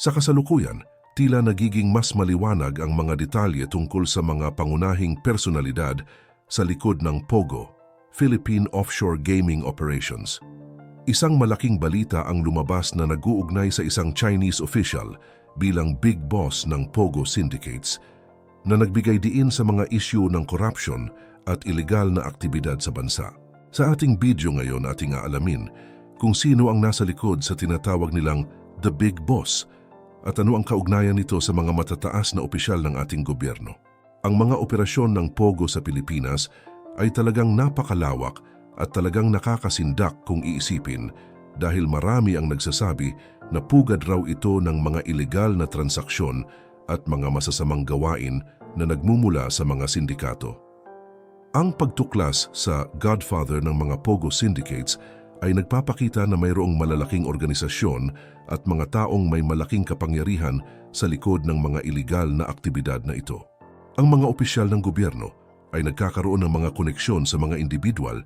Sa kasalukuyan, tila nagiging mas maliwanag ang mga detalye tungkol sa mga pangunahing personalidad sa likod ng POGO, Philippine Offshore Gaming Operations. Isang malaking balita ang lumabas na nag-uugnay sa isang Chinese official bilang big boss ng POGO syndicates na nagbigay diin sa mga isyu ng corruption at ilegal na aktibidad sa bansa. Sa ating video ngayon ating aalamin kung sino ang nasa likod sa tinatawag nilang The Big Boss at ano ang kaugnayan nito sa mga matataas na opisyal ng ating gobyerno. Ang mga operasyon ng POGO sa Pilipinas ay talagang napakalawak at talagang nakakasindak kung iisipin dahil marami ang nagsasabi na pugad raw ito ng mga ilegal na transaksyon at mga masasamang gawain na nagmumula sa mga sindikato. Ang pagtuklas sa Godfather ng mga POGO syndicates ay nagpapakita na mayroong malalaking organisasyon at mga taong may malaking kapangyarihan sa likod ng mga ilegal na aktibidad na ito. Ang mga opisyal ng gobyerno ay nagkakaroon ng mga koneksyon sa mga individual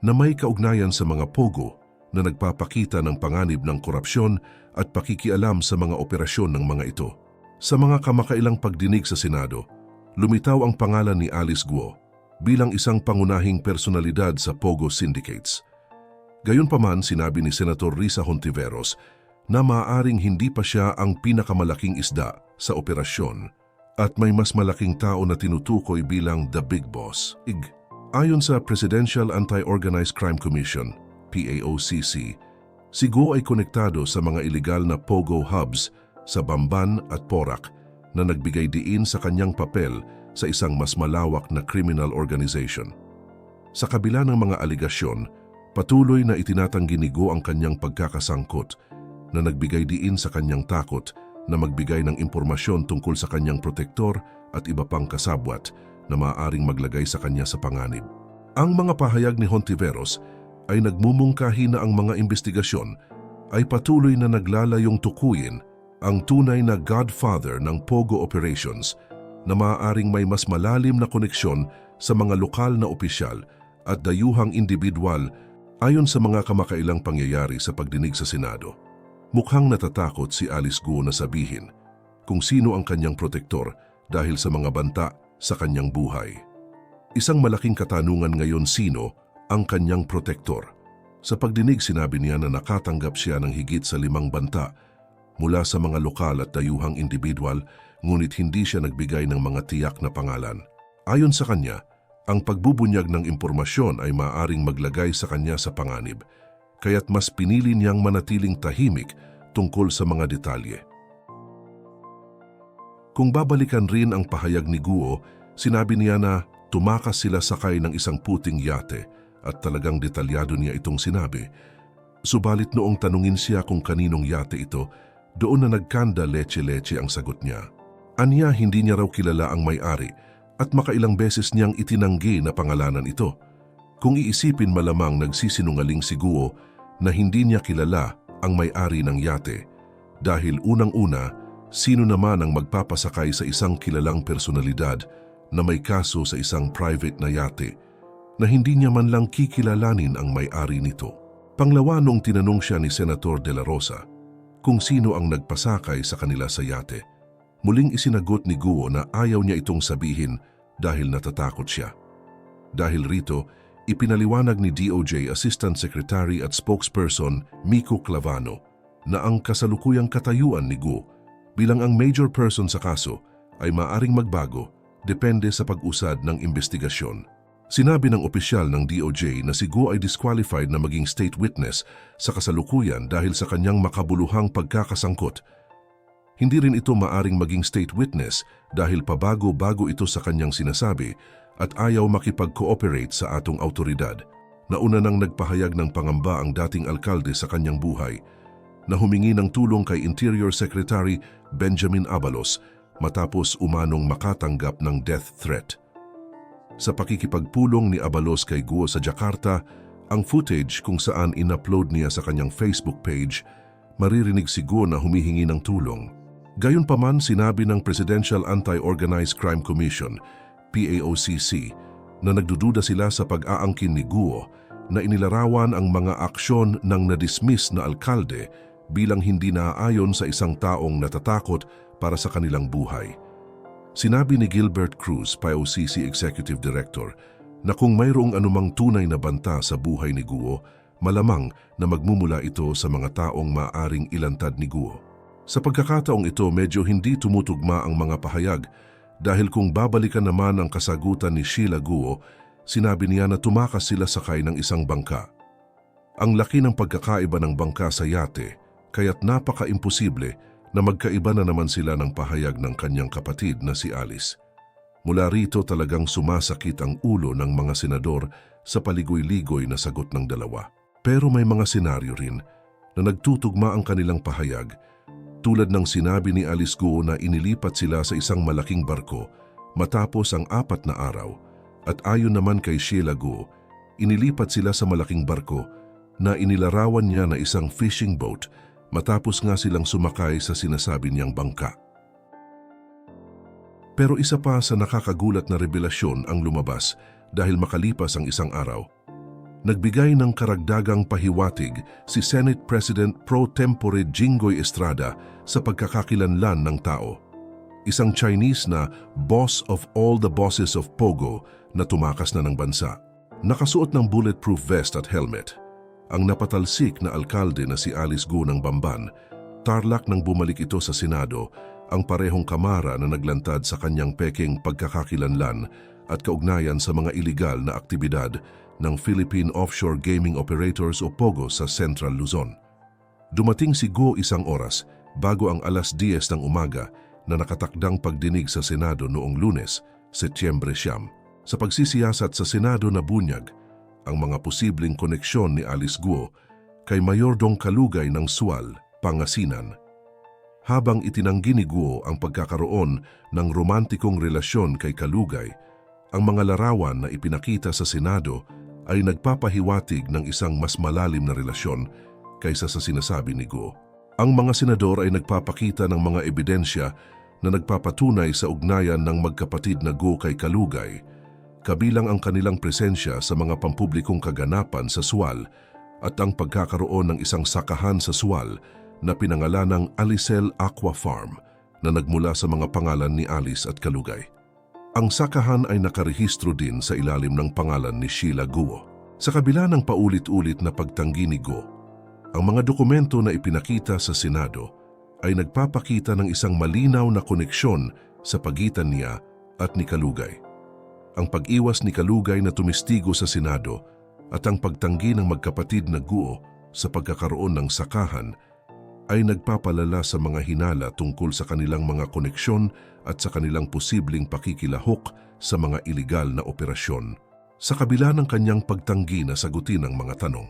na may kaugnayan sa mga POGO na nagpapakita ng panganib ng korupsyon at pakikialam sa mga operasyon ng mga ito. Sa mga kamakailang pagdinig sa Senado, lumitaw ang pangalan ni Alice Guo bilang isang pangunahing personalidad sa POGO syndicates. Gayunpaman sinabi ni Senator Risa Hontiveros na maaaring hindi pa siya ang pinakamalaking isda sa operasyon at may mas malaking tao na tinutukoy bilang the big boss. IG. Ayon sa Presidential Anti-Organized Crime Commission, PAOCC, si Go ay konektado sa mga ilegal na POGO hubs sa Bamban at Porac na nagbigay diin sa kanyang papel sa isang mas malawak na criminal organization. Sa kabila ng mga aligasyon, patuloy na itinatanggi ni Go ang kanyang pagkakasangkot na nagbigay diin sa kanyang takot na magbigay ng impormasyon tungkol sa kanyang protektor at iba pang kasabwat na maaaring maglagay sa kanya sa panganib. Ang mga pahayag ni Hontiveros ay nagmumungkahi na ang mga investigasyon ay patuloy na naglalayong tukuyin ang tunay na godfather ng POGO operations na maaaring may mas malalim na koneksyon sa mga lokal na opisyal at dayuhang individual ayon sa mga kamakailang pangyayari sa pagdinig sa Senado. Mukhang natatakot si Alice Guo na sabihin kung sino ang kanyang protektor dahil sa mga banta sa kanyang buhay. Isang malaking katanungan ngayon sino ang kanyang protektor. Sa pagdinig sinabi niya na nakatanggap siya ng higit sa limang banta mula sa mga lokal at dayuhang individual ngunit hindi siya nagbigay ng mga tiyak na pangalan. Ayon sa kanya, ang pagbubunyag ng impormasyon ay maaring maglagay sa kanya sa panganib, kaya't mas pinili niyang manatiling tahimik tungkol sa mga detalye. Kung babalikan rin ang pahayag ni Guo, sinabi niya na tumakas sila sakay ng isang puting yate at talagang detalyado niya itong sinabi. Subalit noong tanungin siya kung kaninong yate ito, doon na nagkanda leche-leche ang sagot niya. Anya hindi niya raw kilala ang may-ari at makailang beses niyang itinanggi na pangalanan ito. Kung iisipin malamang nagsisinungaling si Guo na hindi niya kilala ang may-ari ng yate dahil unang-una, sino naman ang magpapasakay sa isang kilalang personalidad na may kaso sa isang private na yate na hindi niya man lang kikilalanin ang may-ari nito. Panglawa nung tinanong siya ni Senator De La Rosa, kung sino ang nagpasakay sa kanila sa yate. Muling isinagot ni Guo na ayaw niya itong sabihin dahil natatakot siya. Dahil rito, ipinaliwanag ni DOJ Assistant Secretary at Spokesperson Miko Clavano na ang kasalukuyang katayuan ni Guo bilang ang major person sa kaso ay maaring magbago depende sa pag-usad ng investigasyon. Sinabi ng opisyal ng DOJ na si Guo ay disqualified na maging state witness sa kasalukuyan dahil sa kanyang makabuluhang pagkakasangkot. Hindi rin ito maaring maging state witness dahil pabago-bago ito sa kanyang sinasabi at ayaw makipag-cooperate sa atong autoridad. Nauna nang nagpahayag ng pangamba ang dating alkalde sa kanyang buhay na humingi ng tulong kay Interior Secretary Benjamin Abalos matapos umanong makatanggap ng death threat. Sa pakikipagpulong ni Abalos kay Guo sa Jakarta, ang footage kung saan in-upload niya sa kanyang Facebook page, maririnig si Guo na humihingi ng tulong. Gayunpaman sinabi ng Presidential Anti-Organized Crime Commission, PAOCC, na nagdududa sila sa pag-aangkin ni Guo na inilarawan ang mga aksyon ng na-dismiss na alkalde bilang hindi naaayon sa isang taong natatakot para sa kanilang buhay. Sinabi ni Gilbert Cruz, PIOCC Executive Director, na kung mayroong anumang tunay na banta sa buhay ni Guo, malamang na magmumula ito sa mga taong maaring ilantad ni Guo. Sa pagkakataong ito, medyo hindi tumutugma ang mga pahayag dahil kung babalikan naman ang kasagutan ni Sheila Guo, sinabi niya na tumakas sila sakay ng isang bangka. Ang laki ng pagkakaiba ng bangka sa yate, kaya't napaka-imposible na magkaiba na naman sila ng pahayag ng kanyang kapatid na si Alice. Mula rito talagang sumasakit ang ulo ng mga senador sa paligoy-ligoy na sagot ng dalawa. Pero may mga senaryo rin na nagtutugma ang kanilang pahayag tulad ng sinabi ni Alice Guo na inilipat sila sa isang malaking barko matapos ang apat na araw at ayon naman kay Sheila Guo, inilipat sila sa malaking barko na inilarawan niya na isang fishing boat matapos nga silang sumakay sa sinasabi niyang bangka. Pero isa pa sa nakakagulat na revelasyon ang lumabas dahil makalipas ang isang araw. Nagbigay ng karagdagang pahiwatig si Senate President pro tempore Jinggoy Estrada sa pagkakakilanlan ng tao. Isang Chinese na boss of all the bosses of Pogo na tumakas na ng bansa. Nakasuot ng bulletproof vest at helmet. Ang napatalsik na alkalde na si Alice Go ng Bamban, tarlak nang bumalik ito sa Senado ang parehong kamara na naglantad sa kanyang peking pagkakakilanlan at kaugnayan sa mga iligal na aktibidad ng Philippine Offshore Gaming Operators o POGO sa Central Luzon. Dumating si Go isang oras bago ang alas 10 ng umaga na nakatakdang pagdinig sa Senado noong lunes, Setyembre siyam. Sa pagsisiyasat sa Senado na bunyag, ang mga posibleng koneksyon ni Alice Guo kay Mayor Dong Kalugay ng Sual, Pangasinan. Habang itinanggi ni Guo ang pagkakaroon ng romantikong relasyon kay Kalugay, ang mga larawan na ipinakita sa Senado ay nagpapahiwatig ng isang mas malalim na relasyon kaysa sa sinasabi ni Guo. Ang mga senador ay nagpapakita ng mga ebidensya na nagpapatunay sa ugnayan ng magkapatid na Go kay Kalugay, kabilang ang kanilang presensya sa mga pampublikong kaganapan sa Sual at ang pagkakaroon ng isang sakahan sa Sual na pinangalan ng Alicel Aqua Farm na nagmula sa mga pangalan ni Alice at Kalugay. Ang sakahan ay nakarehistro din sa ilalim ng pangalan ni Sheila Guo. Sa kabila ng paulit-ulit na pagtanggi ni Guo, ang mga dokumento na ipinakita sa Senado ay nagpapakita ng isang malinaw na koneksyon sa pagitan niya at ni Kalugay. Ang pag-iwas ni Kalugay na tumistigo sa Senado at ang pagtanggi ng magkapatid na Guo sa pagkakaroon ng sakahan ay nagpapalala sa mga hinala tungkol sa kanilang mga koneksyon at sa kanilang posibleng pakikilahok sa mga iligal na operasyon. Sa kabila ng kanyang pagtanggi na sagutin ang mga tanong,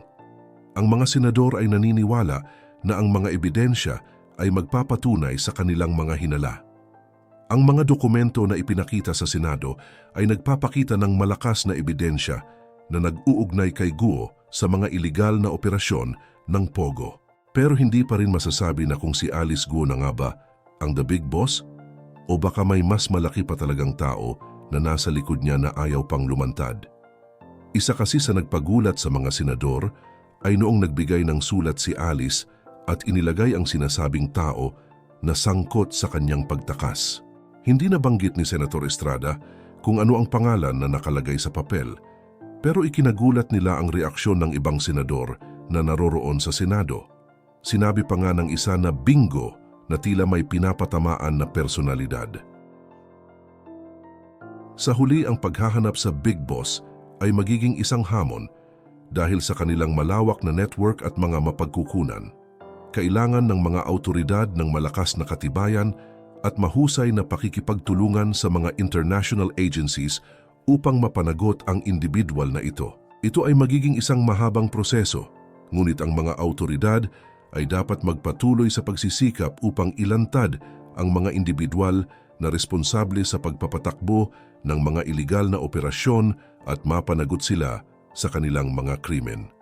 ang mga senador ay naniniwala na ang mga ebidensya ay magpapatunay sa kanilang mga hinala. Ang mga dokumento na ipinakita sa Senado ay nagpapakita ng malakas na ebidensya na nag-uugnay kay Guo sa mga iligal na operasyon ng Pogo. Pero hindi pa rin masasabi na kung si Alice Guo na nga ba ang the big boss o baka may mas malaki pa talagang tao na nasa likod niya na ayaw pang lumantad. Isa kasi sa nagpagulat sa mga senador ay noong nagbigay ng sulat si Alice at inilagay ang sinasabing tao na sangkot sa kanyang pagtakas. Hindi nabanggit ni Senator Estrada kung ano ang pangalan na nakalagay sa papel, pero ikinagulat nila ang reaksyon ng ibang senador na naroroon sa Senado. Sinabi pa nga ng isa na bingo na tila may pinapatamaan na personalidad. Sa huli ang paghahanap sa Big Boss ay magiging isang hamon dahil sa kanilang malawak na network at mga mapagkukunan. Kailangan ng mga autoridad ng malakas na katibayan at mahusay na pakikipagtulungan sa mga international agencies upang mapanagot ang individual na ito. Ito ay magiging isang mahabang proseso, ngunit ang mga autoridad ay dapat magpatuloy sa pagsisikap upang ilantad ang mga individual na responsable sa pagpapatakbo ng mga iligal na operasyon at mapanagot sila sa kanilang mga krimen.